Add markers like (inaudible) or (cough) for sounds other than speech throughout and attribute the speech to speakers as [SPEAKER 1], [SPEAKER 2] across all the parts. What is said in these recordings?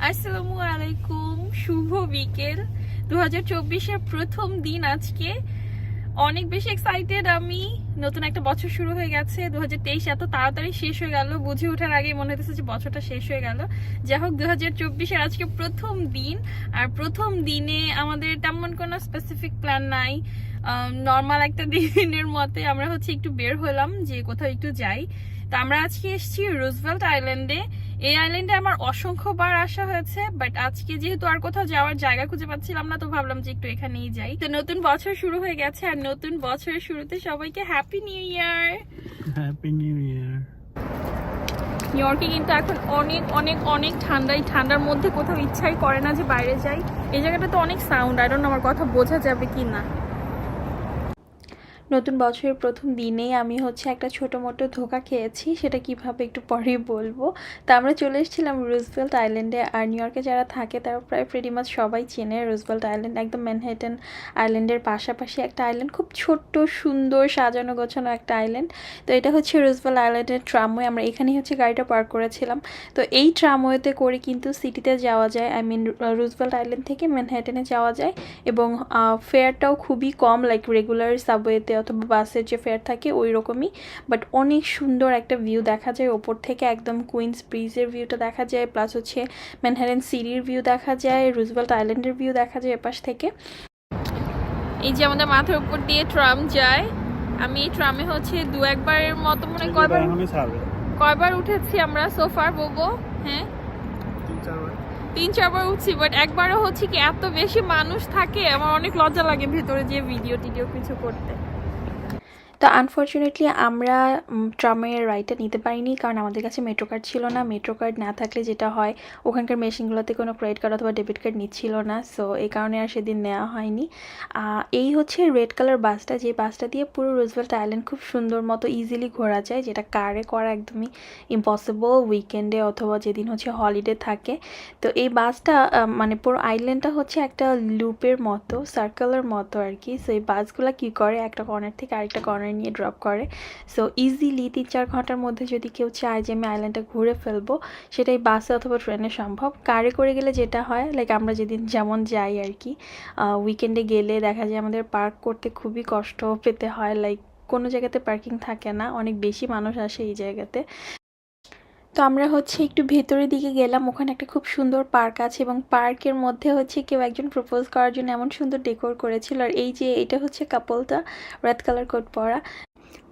[SPEAKER 1] আসসালামু আলাইকুম, শুভ বিকেল। দু হাজার প্রথম দিন আজকে। অনেক বেশি এক্সাইটেড আমি। নতুন একটা বছর শুরু হয়ে গেছে। দু হাজার তেইশ এত তাড়াতাড়ি শেষ হয়ে গেল। বুঝে ওঠার আগে মনে হতেছে যে বছরটা শেষ হয়ে গেল। যাই হোক দু হাজার আজকে প্রথম দিন। আর প্রথম দিনে আমাদের তেমন কোনো স্পেসিফিক প্ল্যান নাই। নর্মাল একটা দিনের মতে আমরা হচ্ছে একটু বের হলাম, যে কোথাও একটু যাই। তো আমরা আজকে এসেছি রুজভেল্ট আইল্যান্ডে এই আইল্যান্ডে আমার অসংখ্যবার আসা হয়েছে বাট আজকে যেহেতু আর কোথাও যাওয়ার জায়গা খুঁজে পাচ্ছিলাম না তো ভাবলাম যে একটু এখানেই যাই। তো নতুন বছর শুরু হয়ে গেছে আর নতুন বছরের শুরুতে সবাইকে happy new year
[SPEAKER 2] happy new year
[SPEAKER 1] কিন্তু এখন অনেক অনেক অনেক ঠান্ডা এই ঠান্ডার মধ্যে কোথাও ইচ্ছাই করে না যে বাইরে যাই। এই জায়গাটা তো অনেক সাউন্ড আর আমার কথা বোঝা যাবে কি না নতুন বছরের প্রথম দিনেই আমি হচ্ছে একটা ছোটো মোটো ধোকা খেয়েছি, সেটা কীভাবে একটু পরেই বলব। তা আমরা চলে এসেছিলাম রুজভেল্ট আইল্যান্ডে, আর নিউ ইয়র্কে যারা থাকে তারা প্রায় ফ্রেডি মাছ সবাই চেনে রুজভেল্ট আইল্যান্ড, একদম ম্যানহেটেন আইল্যান্ডের পাশাপাশি একটা আইল্যান্ড, খুব ছোট্ট, সুন্দর, সাজানো গোছানো একটা আইল্যান্ড। তো এটা হচ্ছে রুজভেল্ট আইল্যান্ডের ট্রামওয়ে, আমরা এখানেই হচ্ছে গাড়িটা পার্ক করেছিলাম। তো এই ট্রামওয়েতে করে কিন্তু সিটিতে যাওয়া যায় আই মিন রুজভেল্ট আইল্যান্ড থেকে ম্যানহেটেনে যাওয়া যায় এবং ফেয়ারটাও খুবই কম লাইক রেগুলার সাবওয়েতে অথবা বাসের যে ফেয়ার থাকে ওই রকমই বাট অনেক সুন্দর একটা ভিউ দেখা যায় ওপর থেকে একদম কুইন্স ব্রিজের ভিউটা দেখা যায় প্লাস হচ্ছে ম্যানহারেন সিরির ভিউ দেখা যায় রুজভেল্ট আইল্যান্ডের ভিউ দেখা যায় এপাশ থেকে। এই যে আমাদের মাথার উপর দিয়ে ট্রাম যায় আমি এই ট্রামে হচ্ছে দু একবারের মতো মনে হয় কয়বার কয়বার উঠেছি আমরা সোফার বলব হ্যাঁ?
[SPEAKER 2] তিন চারবার
[SPEAKER 1] তিন চারবার উঠছি বাট একবারও হচ্ছে কি এত বেশি মানুষ থাকে আমার অনেক লজ্জা লাগে ভেতরে যে ভিডিও টিডিও কিছু করতে। তো আনফর্চুনেটলি আমরা ট্রামের রাইডটা নিতে পারিনি, কারণ আমাদের কাছে মেট্রো কার্ড ছিল না। মেট্রো কার্ড না থাকলে যেটা হয়, ওখানকার মেশিনগুলোতে কোনো ক্রেডিট কার্ড অথবা ডেবিট কার্ড নিচ্ছিল না। সো এই কারণে আর সেদিন নেওয়া হয়নি। এই হচ্ছে রেড কালার বাসটা। যে বাসটা দিয়ে পুরো রোজভেল্ট আইল্যান্ড খুব সুন্দর মতো ইজিলি ঘোরা যায়, যেটা কারে করা একদমই ইম্পসিবল উইকেন্ডে অথবা যেদিন হচ্ছে হলিডে থাকে। তো এই বাসটা মানে পুরো আইল্যান্ডটা হচ্ছে একটা লুপের মতো সার্কেলের মতো আর কি। সো এই বাসগুলো কী করে? একটা কর্নার থেকে আরেকটা কর্নার নিয়ে ড্রপ করে। সো ইজিলি তিন চার ঘণ্টার মধ্যে যদি কেউ চায় যে, আমি আইল্যান্ডটা ঘুরে ফেলব, সেটাই বাসে অথবা ট্রেনে সম্ভব। কারে করে গেলে যেটা হয় লাইক আমরা যেদিন যেমন যাই আর কি উইকেন্ডে গেলে দেখা যায় আমাদের পার্ক করতে খুবই কষ্ট পেতে হয়। লাইক কোনো জায়গাতে পার্কিং থাকে না, অনেক বেশি মানুষ আসে এই জায়গাতে। তো আমরা হচ্ছে একটু ভেতরের দিকে গেলাম। ওখানে একটা খুব সুন্দর পার্ক আছে এবং পার্কের মধ্যে হচ্ছে কেউ একজন প্রপোজ করার জন্য এমন সুন্দর ডেকোর করেছিল। আর এই যে এটা হচ্ছে কাপলটা রেড কালার কোট পরা।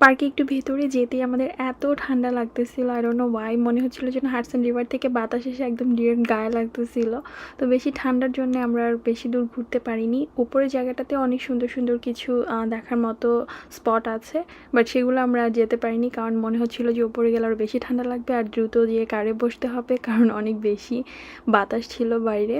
[SPEAKER 1] পার্কে একটু ভেতরে যেতেই আমাদের এত ঠান্ডা লাগতেছিল আর অন্য ওয়াই মনে হচ্ছিল যেন হাডসন রিভার থেকে বাতাস এসে একদম ডিরেক্ট গায়ে লাগতেছিল। তো বেশি ঠান্ডার জন্য আমরা আর বেশি দূর ঘুরতে পারিনি। উপরের জায়গাটাতে অনেক সুন্দর সুন্দর কিছু দেখার মতো স্পট আছে বাট সেগুলো আমরা যেতে পারিনি কারণ মনে হচ্ছিল যে উপরে গেলে আরও বেশি ঠান্ডা লাগবে আর দ্রুত দিয়ে কারে বসতে হবে, কারণ অনেক বেশি বাতাস ছিল বাইরে।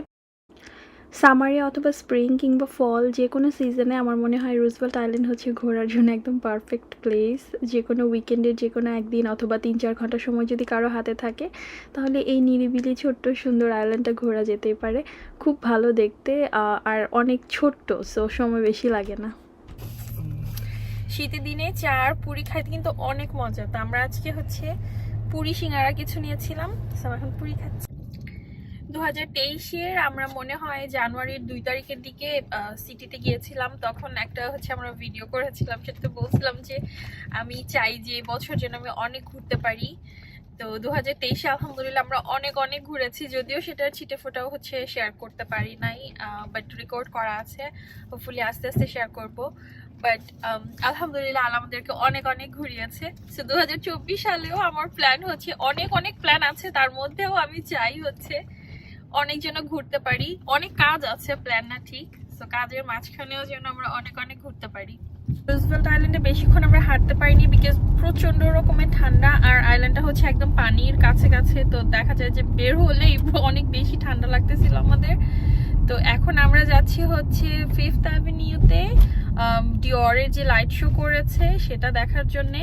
[SPEAKER 1] সামারে অথবা স্প্রিং কিংবা ফল, যে কোনো সিজনে আমার মনে হয় রুজভেল্ট আইল্যান্ড হচ্ছে ঘোরার জন্য একদম পারফেক্ট প্লেস। যে কোনো উইকেন্ডের, যে কোনো একদিন অথবা তিন চার ঘণ্টা সময় যদি কারও হাতে থাকে, তাহলে এই নিরিবিলি ছোট্ট সুন্দর আইল্যান্ডটা ঘোরা যেতেই পারে। খুব ভালো দেখতে আর অনেক ছোট্ট, সো সময় বেশি লাগে না। শীতের দিনে চার পুরি খাইতে কিন্তু অনেক মজা। তো আমরা আজকে হচ্ছে পুরি, সিঙ্গারা কিছু নিয়েছিলাম। এখন পুরি খাচ্ছি। দু হাজার আমরা মনে হয় জানুয়ারির দুই তারিখের দিকে সিটিতে গিয়েছিলাম। তখন একটা হচ্ছে আমরা ভিডিও করেছিলাম, সেটাতে বলছিলাম যে আমি চাই যে বছর যেন আমি অনেক ঘুরতে পারি। তো দু হাজার তেইশে আলহামদুলিল্লাহ আমরা অনেক অনেক ঘুরেছি, যদিও সেটার ছিটে ফোটাও হচ্ছে শেয়ার করতে পারি নাই বাট রেকর্ড করা আছে। হোপফুলি আস্তে আস্তে শেয়ার করব। বাট আলহামদুলিল্লাহ আল্লাহ আমাদেরকে অনেক অনেক ঘুরিয়েছে। সো দু হাজার চব্বিশ সালেও আমার প্ল্যান হচ্ছে, অনেক অনেক প্ল্যান আছে, তার মধ্যেও আমি চাই হচ্ছে অনেক যেন ঘুরতে পারি। অনেক কাজ আছে প্ল্যান না ঠিক। তো কাজের মাঝখানেও যেন আমরা অনেক অনেক ঘুরতে পারি। রুজভেল্ট আইল্যান্ডে বেশিক্ষণ আমরা হাঁটতে পারিনি বিকজ প্রচণ্ড রকমের ঠান্ডা আর আইল্যান্ডটা হচ্ছে একদম পানির কাছে কাছে। তো দেখা যায় যে বের হলেই অনেক বেশি ঠান্ডা লাগতেছিল আমাদের। তো এখন আমরা যাচ্ছি হচ্ছে ফিফথ অ্যাভিনিউতে ডিওরের যে লাইট শো করেছে সেটা দেখার জন্যে।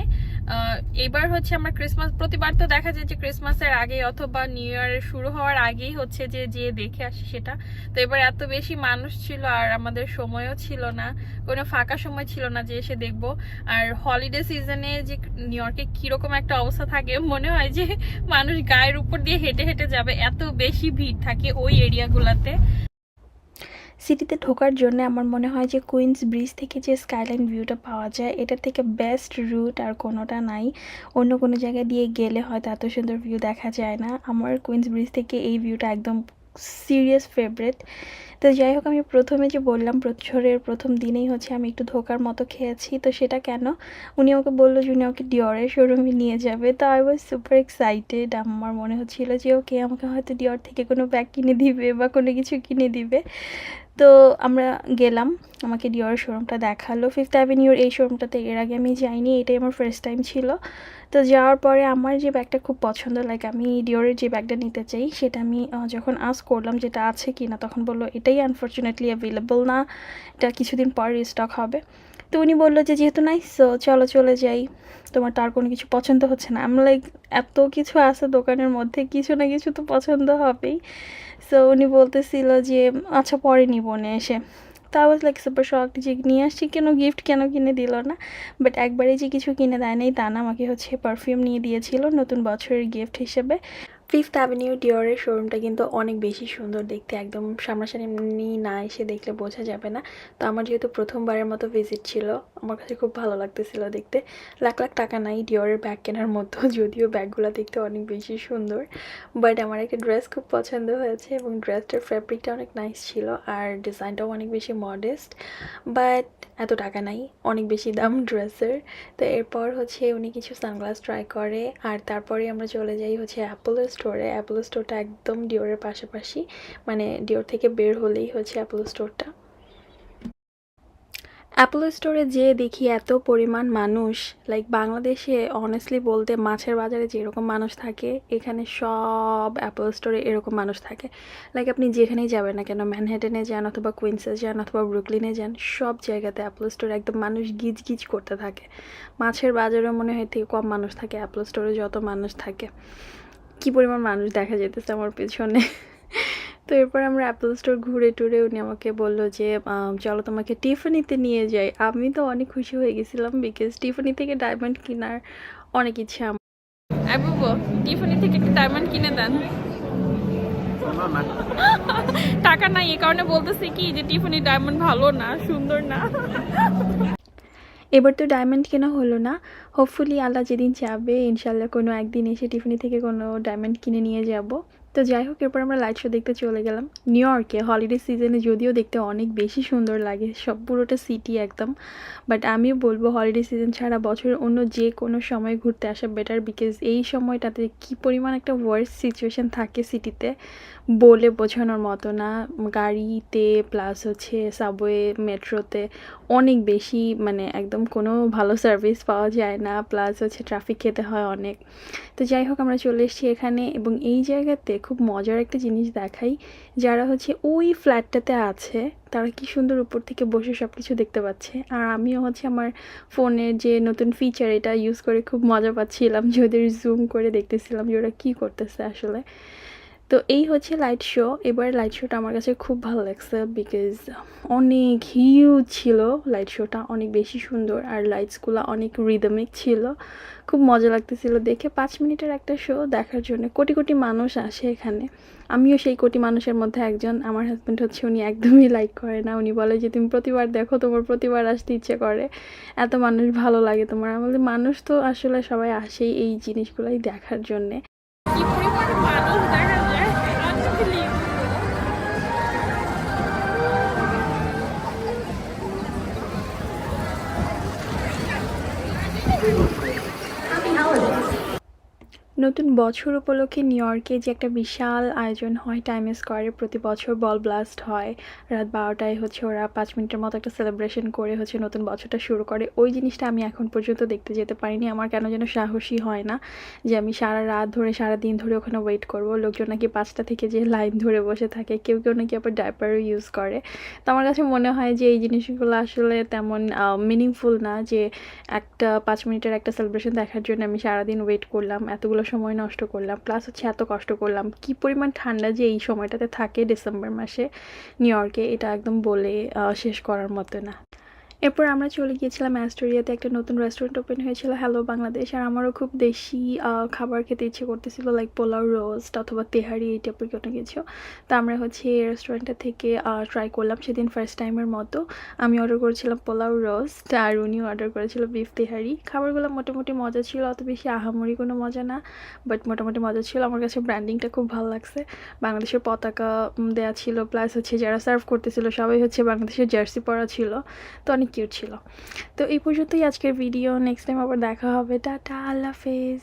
[SPEAKER 2] এবার হচ্ছে আমরা ক্রিসমাস প্রতিবার তো দেখা যায় যে ক্রিসমাসের আগে অথবা নিউ ইয়ারের শুরু হওয়ার আগেই হচ্ছে যে যে দেখে আসি সেটা। তো এবার এত বেশি মানুষ ছিল আর আমাদের সময়ও ছিল না, কোনো ফাঁকা সময় ছিল না যে এসে দেখব। আর হলিডে সিজনে যে নিউ ইয়র্কে কীরকম একটা অবস্থা থাকে, মনে হয় যে মানুষ গায়ের উপর দিয়ে হেঁটে হেঁটে যাবে, এত বেশি ভিড় থাকে ওই এরিয়াগুলোতে
[SPEAKER 1] সিটিতে ঢোকার জন্য আমার মনে হয় যে কুইন্স ব্রিজ থেকে যে স্কাইলাইন ভিউটা পাওয়া যায় এটার থেকে বেস্ট রুট আর কোনোটা নাই। অন্য কোনো জায়গায় দিয়ে গেলে হয়তো এত সুন্দর ভিউ দেখা যায় না। আমার কুইন্স ব্রিজ থেকে এই ভিউটা একদম সিরিয়াস ফেভারেট তো যাই হোক, আমি প্রথমে যে বললাম বছরের প্রথম দিনেই হচ্ছে আমি একটু ধোকার মতো খেয়েছি। তো সেটা কেন? উনি আমাকে বলল যে উনি আমাকে ডিওরের শোরুমে নিয়ে যাবে। তো আই ওয়াজ সুপার এক্সাইটেড আমার মনে হচ্ছিল যে ওকে আমাকে হয়তো ডিওর থেকে কোনো ব্যাগ কিনে দিবে বা কোনো কিছু কিনে দিবে। তো আমরা গেলাম, আমাকে ডিওর শোরুমটা দেখাল। ফিফথ অ্যাভিনিউর এই শোরুমটাতে এর আগে আমি যাইনি, এটাই আমার ফার্স্ট টাইম ছিল। তো যাওয়ার পরে আমার যে ব্যাগটা খুব পছন্দ লাইক আমি ডিওরের যে ব্যাগটা নিতে চাই, সেটা আমি যখন আস করলাম যেটা আছে কি না তখন বলল এটাই আনফর্চুনেটলি অ্যাভেলেবল না, এটা কিছুদিন পর রিস্টক হবে। তো উনি বলল যে, যেহেতু নাই সো চলো চলে যাই। তোমার তার কোনো কিছু পছন্দ হচ্ছে না। আমি লাইক এত কিছু আছে দোকানের মধ্যে, কিছু না কিছু তো পছন্দ হবেই। সো উনি বলতেছিল যে আচ্ছা পরে নিব না এসে। তা ওয়াজ লাইক সুপার শখ যে, নিয়ে আসছি কেন? গিফট কেন কিনে দিল না? বাট একবারে যে কিছু কিনে দেয় নাই, তা না, আমাকে হচ্ছে পারফিউম নিয়ে দিয়েছিল নতুন বছরের গিফট হিসেবে। ফিফথ অ্যাভিনিউ ডিওরের শোরুমটা কিন্তু অনেক বেশি সুন্দর দেখতে। একদম সামনাসামনি না এসে দেখলে বোঝা যাবে না। তো আমার যেহেতু প্রথমবারের মতো ভিজিট ছিল, আমার কাছে খুব ভালো লাগতেছিল দেখতে। লাখ লাখ টাকা নাই ডিওরের ব্যাগ কেনার মতো (laughs) যদিও ব্যাগগুলো দেখতে অনেক বেশি সুন্দর। বাট আমার একটা ড্রেস খুব পছন্দ হয়েছে এবং ড্রেসটার ফ্যাব্রিকটা অনেক নাইস ছিল আর ডিজাইনটাও অনেক বেশি মডেস্ট বাট এত টাকা নাই, অনেক বেশি দাম (laughs) ড্রেসের তো এরপর হচ্ছে উনি কিছু সানগ্লাস ট্রাই করে, আর তারপরে আমরা চলে যাই হচ্ছে অ্যাপোলো স্টোরে অ্যাপোলো স্টোরটা একদম ডিওরের পাশাপাশি মানে ডিওর থেকে বের হলেই হচ্ছে অ্যাপোলো স্টোরটা অ্যাপোলো স্টোরে যেয়ে দেখি এত পরিমাণ মানুষ লাইক বাংলাদেশে অনেস্টলি বলতে মাছের বাজারে যেরকম মানুষ থাকে, এখানে সব অ্যাপোলো স্টোরে এরকম মানুষ থাকে। লাইক আপনি যেখানেই যাবেন না কেন ম্যানহেটেনে যান অথবা কুইন্সে যান অথবা ব্রুকলিনে যান, সব জায়গাতে অ্যাপোলো স্টোরে একদম মানুষ গিজ গিজ করতে থাকে। মাছের বাজারে মনে হয় থেকে কম মানুষ থাকে অ্যাপোলো স্টোরে যত মানুষ থাকে। কি পরিমাণ মানুষ দেখা যেতেছে আমার পেছনে। তো এরপর আমরা অ্যাপল স্টোর ঘুরে টুরে উনি আমাকে বলল যে চলো তোমাকে টিফানিতে নিয়ে যাই। আমি তো অনেক খুশি হয়ে গেছিলাম বিকজ টিফানি থেকে ডায়মন্ড কেনার অনেক ইচ্ছে আমার।
[SPEAKER 2] টিফানি থেকে একটা ডায়মন্ড কিনে দেন. টাকা নাই এ কারণে বলতেছি কি যে টিফানি ডায়মন্ড ভালো না সুন্দর না।
[SPEAKER 1] এবার তো ডায়মন্ড কেনা হলো না। হোপফুলি আল্লাহ যেদিন যাবে ইনশাল্লাহ কোনো একদিন এসে টিফিনি থেকে কোনো ডায়মন্ড কিনে নিয়ে যাব। তো যাই হোক, এরপর আমরা লাইট শো দেখতে চলে গেলাম। নিউ ইয়র্কে হলিডে সিজনে যদিও দেখতে অনেক বেশি সুন্দর লাগে, সব পুরোটা সিটি একদম। বাট আমিও বলব হলিডে সিজন ছাড়া বছরের অন্য যে কোনো সময় ঘুরতে আসা বেটার বিকজ এই সময়টাতে কী পরিমাণ একটা ওয়ার্স সিচুয়েশন থাকে সিটিতে বলে বোঝানোর মতো না। গাড়িতে প্লাস হচ্ছে সাবওয়ে মেট্রোতে অনেক বেশি মানে একদম কোনো ভালো সার্ভিস পাওয়া যায় না প্লাস হচ্ছে ট্রাফিক খেতে হয় অনেক। তো যাই হোক, আমরা চলে এসেছি এখানে এবং এই জায়গাতে খুব মজার একটা জিনিস দেখাই। যারা হচ্ছে ওই ফ্ল্যাটটাতে আছে, তারা কি সুন্দর উপর থেকে বসে সব কিছু দেখতে পাচ্ছে। আর আমিও হচ্ছে আমার ফোনের যে নতুন ফিচার এটা ইউজ করে খুব মজা পাচ্ছিলাম। যে ওদের জুম করে দেখতেছিলাম যে ওরা কী করতেছে আসলে। তো এই হচ্ছে লাইট শো এবার লাইট শোটা আমার কাছে খুব ভালো লাগছে বিকজ অনেক হিউজ ছিল লাইট শোটা অনেক বেশি সুন্দর আর লাইটসগুলো অনেক রিদমিক ছিল। খুব মজা লাগতেছিল দেখে। পাঁচ মিনিটের একটা শো দেখার জন্য কোটি কোটি মানুষ আসে এখানে। আমিও সেই কোটি মানুষের মধ্যে একজন। আমার হাজব্যান্ড হচ্ছে উনি একদমই লাইক করে না। উনি বলে যে, তুমি প্রতিবার দেখো, তোমার প্রতিবার আসতে ইচ্ছে করে। এত মানুষ ভালো লাগে তোমার। আমাদের মানুষ তো আসলে সবাই আসেই এই জিনিসগুলোই দেখার জন্যে। নতুন বছর উপলক্ষে নিউ ইয়র্কে যে একটা বিশাল আয়োজন হয় টাইম স্কোয়ারে প্রতি বছর বল ব্লাস্ট হয়। রাত বারোটায় হচ্ছে ওরা পাঁচ মিনিটের মতো একটা সেলিব্রেশন করে হচ্ছে নতুন বছরটা শুরু করে। ওই জিনিসটা আমি এখন পর্যন্ত দেখতে যেতে পারিনি। আমার কেন যেন সাহসী হয় না যে আমি সারা রাত ধরে, সারা দিন ধরে ওখানে ওয়েট করব। লোকজন নাকি পাঁচটা থেকে যে লাইন ধরে বসে থাকে, কেউ কেউ নাকি আবার ডাইপারও ইউজ করে। তো আমার কাছে মনে হয় যে এই জিনিসগুলো আসলে তেমন মিনিংফুল না যে একটা পাঁচ মিনিটের একটা সেলিব্রেশন দেখার জন্য আমি সারাদিন ওয়েট করলাম। এতগুলো সময় নষ্ট করলাম প্লাস হচ্ছে এত কষ্ট করলাম, কি পরিমাণ ঠান্ডা যে এই সময়টাতে থাকে ডিসেম্বর মাসে নিউ ইয়র্কে এটা একদম বলে শেষ করার মতো না। এরপর আমরা চলে গিয়েছিলাম অ্যাস্টোরিয়াতে, একটা নতুন রেস্টুরেন্ট ওপেন হয়েছিল হ্যালো বাংলাদেশ আর আমারও খুব দেশি খাবার খেতে ইচ্ছে করতেছিল লাইক পোলাও রোস্ট অথবা তেহারি এই টাইপের কোনো কিছু। তো আমরা হচ্ছে এই রেস্টুরেন্টটা থেকে ট্রাই করলাম সেদিন ফার্স্ট টাইমের মতো। আমি অর্ডার করেছিলাম পোলাও রোস্ট আর উনিও অর্ডার করেছিল বিফ তেহারি। খাবারগুলো মোটামুটি মজা ছিল, অত বেশি আহামরি কোনো মজা না বাট মোটামুটি মজা ছিল। আমার কাছে ব্র্যান্ডিংটা খুব ভালো লাগছে। বাংলাদেশের পতাকা দেয়া ছিল প্লাস হচ্ছে যারা সার্ভ করতেছিল, সবাই হচ্ছে বাংলাদেশের জার্সি পরা ছিল। তো অনেক কিউট ছিল। তো এই পর্যন্তই আজকের ভিডিও নেক্সট টাইম আবার দেখা হবে। টাটা, আল্লাহ হাফেজ।